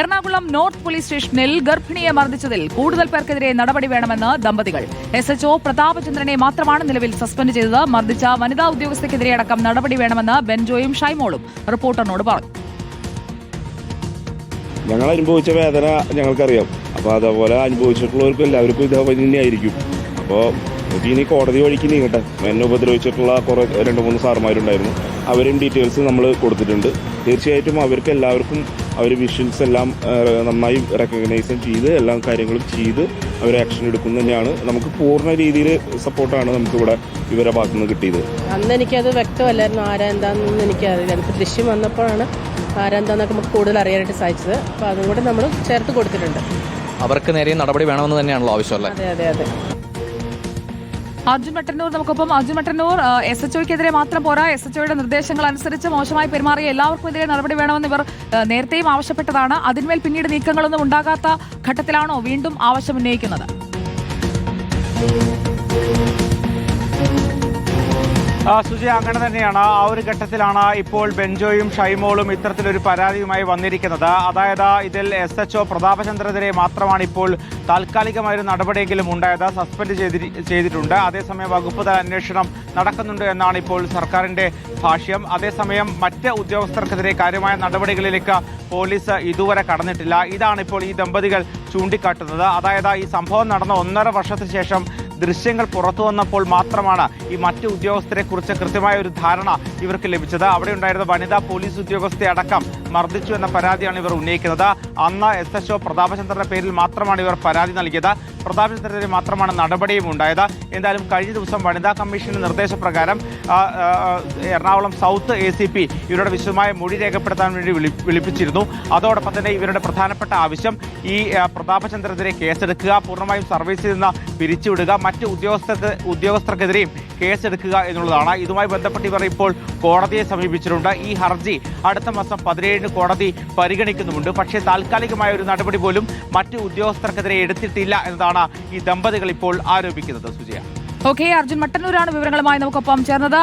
Ernakulam north police സ്റ്റേഷനിൽ ഗർഭിണിയെ മർദ്ദിച്ചതിൽ കൂടുതൽ പേർക്കെതിരെ നടപടി വേണമെന്ന് ദമ്പതികൾ. എസ് എച്ച്ഒ പ്രതാപചന്ദ്രനെ മാത്രമാണ് നിലവിൽ സസ്പെൻഡ് ചെയ്തത്. മർദ്ദിച്ച വനിതാ ഉദ്യോഗസ്ഥയ്ക്കെതിരെ അടക്കം നടപടി വേണമെന്ന് ബെൻജോയും ഷൈമോളും റിപ്പോർട്ടറിനോട് പറഞ്ഞു. ഞങ്ങൾ അനുഭവിച്ച വേദന ഞങ്ങൾക്കറിയാം. അപ്പോൾ അതേപോലെ അനുഭവിച്ചിട്ടുള്ളവർക്കും എല്ലാവർക്കും ഇതേപോലെ തന്നെയായിരിക്കും. അപ്പോൾ ഇനി കോടതി വഴിക്ക് നീങ്ങട്ടെ. എന്നെ ഉപദ്രവിച്ചിട്ടുള്ള കുറേ രണ്ട് മൂന്ന് സാറുമാരുണ്ടായിരുന്നു. അവരും ഡീറ്റെയിൽസ് നമ്മൾ കൊടുത്തിട്ടുണ്ട്. തീർച്ചയായിട്ടും അവർക്ക് എല്ലാവർക്കും അവർ വിഷ്വൽസ് എല്ലാം നന്നായി റെക്കഗ്നൈസ് ചെയ്ത് എല്ലാ കാര്യങ്ങളും ചെയ്ത് അവർ ആക്ഷൻ എടുക്കുന്ന തന്നെയാണ്. നമുക്ക് പൂർണ രീതിയിൽ സപ്പോർട്ടാണ് നമുക്ക് ഇവിടെ ഇവരെ ഭാഗത്തു നിന്ന് കിട്ടിയത്. അന്ന് എനിക്കത് വ്യക്തമല്ലായിരുന്നു ആരാ എന്താണെന്നൊന്നും എനിക്കറിയില്ല. ഇപ്പോൾ ദൃശ്യം വന്നപ്പോഴാണ് ആരാ എന്താന്നൊക്കെ നമുക്ക് കൂടുതൽ അറിയാനായിട്ട് സാധിച്ചത്. അപ്പോൾ അതും കൂടെ നമ്മൾ ചേർത്ത് കൊടുത്തിട്ടുണ്ട്. അവർക്ക് നേരെ നടപടി വേണമെന്ന് തന്നെയാണല്ലോ ആവശ്യമല്ലേ അതെ അതെ അതെ. അർജുൻ മട്ടന്നൂർ നമുക്കൊപ്പം. അർജുൻ മട്ടന്നൂർ എസ് എച്ച് ഒക്കെതിരെ മാത്രം പോരാ. എസ് എച്ച് ഒയുടെ നിർദ്ദേശങ്ങൾ അനുസരിച്ച് മോശമായി പെരുമാറിയ എല്ലാവർക്കും എതിരെ നടപടി വേണമെന്ന് ഇവർ നേരത്തെയും ആവശ്യപ്പെട്ടതാണ്. അതിന്മേൽ പിന്നീട് നീക്കങ്ങളൊന്നും ഉണ്ടാകാത്ത ഘട്ടത്തിലാണോ വീണ്ടും ആവശ്യം ഉന്നയിക്കുന്നത് സുജി അങ്ങനെ തന്നെയാണ്. ആ ഒരു ഘട്ടത്തിലാണ് ഇപ്പോൾ ബെഞ്ചോയും ഷൈമോളും ഇത്തരത്തിലൊരു പരാതിയുമായി വന്നിരിക്കുന്നത്. അതായത് ഇതിൽ എസ് എച്ച് ഒ പ്രതാപചന്ദ്രനെതിരെ മാത്രമാണ് ഇപ്പോൾ താൽക്കാലികമായ ഒരു നടപടിയെങ്കിലും ഉണ്ടായത്. സസ്പെൻഡ് ചെയ്തി ചെയ്തിട്ടുണ്ട്. അതേസമയം വകുപ്പ് തല അന്വേഷണം നടക്കുന്നുണ്ട് എന്നാണ് ഇപ്പോൾ സർക്കാരിന്റെ ഭാഷ്യം. അതേസമയം മറ്റ് ഉദ്യോഗസ്ഥർക്കെതിരെ കാര്യമായ നടപടികളിലേക്ക് പോലീസ് ഇതുവരെ കടന്നിട്ടില്ല. ഇതാണ് ഇപ്പോൾ ഈ ദമ്പതികൾ ചൂണ്ടിക്കാട്ടുന്നത്. അതായത് ഈ സംഭവം നടന്ന ഒന്നര വർഷത്തിന് ശേഷം ദൃശ്യങ്ങൾ പുറത്തു വന്നപ്പോൾ മാത്രമാണ് ഈ മറ്റ് ഉദ്യോഗസ്ഥരെ കുറിച്ച് കൃത്യമായ ഒരു ധാരണ ഇവർക്ക് ലഭിച്ചത്. അവിടെ ഉണ്ടായിരുന്ന വനിതാ പോലീസ് ഉദ്യോഗസ്ഥയെ അടക്കം മർദ്ദിച്ചു എന്ന പരാതിയാണ് ഇവർ ഉന്നയിക്കുന്നത്. അന്ന് എസ് എച്ച് ഒ പ്രതാപചന്ദ്രന്റെ പേരിൽ മാത്രമാണ് ഇവർ പരാതി നൽകിയത്. പ്രതാപചന്ദ്രനെതിരെ മാത്രമാണ് നടപടിയും ഉണ്ടായത്. എന്തായാലും കഴിഞ്ഞ ദിവസം വനിതാ കമ്മീഷന്റെ നിർദ്ദേശപ്രകാരം Ernakulam south A C P ഇവരുടെ വിശദമായ മൊഴി രേഖപ്പെടുത്താൻ വേണ്ടി വിളി- വിളിപ്പിച്ചിരുന്നു. അതോടൊപ്പം തന്നെ ഇവരുടെ പ്രധാനപ്പെട്ട ആവശ്യം ഈ പ്രതാപചന്ദ്രനെതിരെ കേസെടുക്കുക പൂർണമായും സർവീസിൽ നിന്ന് പിരിച്ചുവിടുക മറ്റ് ഉദ്യോഗസ്ഥർക്ക് ഉദ്യോഗസ്ഥർക്കെതിരെയും കേസെടുക്കുക എന്നുള്ളതാണ്. ഇതുമായി ബന്ധപ്പെട്ട് ഇവർ ഇപ്പോൾ കോടതിയെ സമീപിച്ചിട്ടുണ്ട്. ഈ ഹർജി അടുത്ത മാസം പതിനേഴിന് കോടതി പരിഗണിക്കുന്നുമുണ്ട്. പക്ഷേ താൽക്കാലികമായ ഒരു നടപടി പോലും മറ്റ് ഉദ്യോഗസ്ഥർക്കെതിരെ എടുത്തിട്ടില്ല എന്നതാണ് ഈ ദമ്പതികൾ ഇപ്പോൾ ആരോപിക്കുന്നത്. സുജയ. ഓക്കെ അർജുൻ മട്ടന്നൂരാണ് വിവരങ്ങളുമായി നമുക്കൊപ്പം ചേർന്നത്.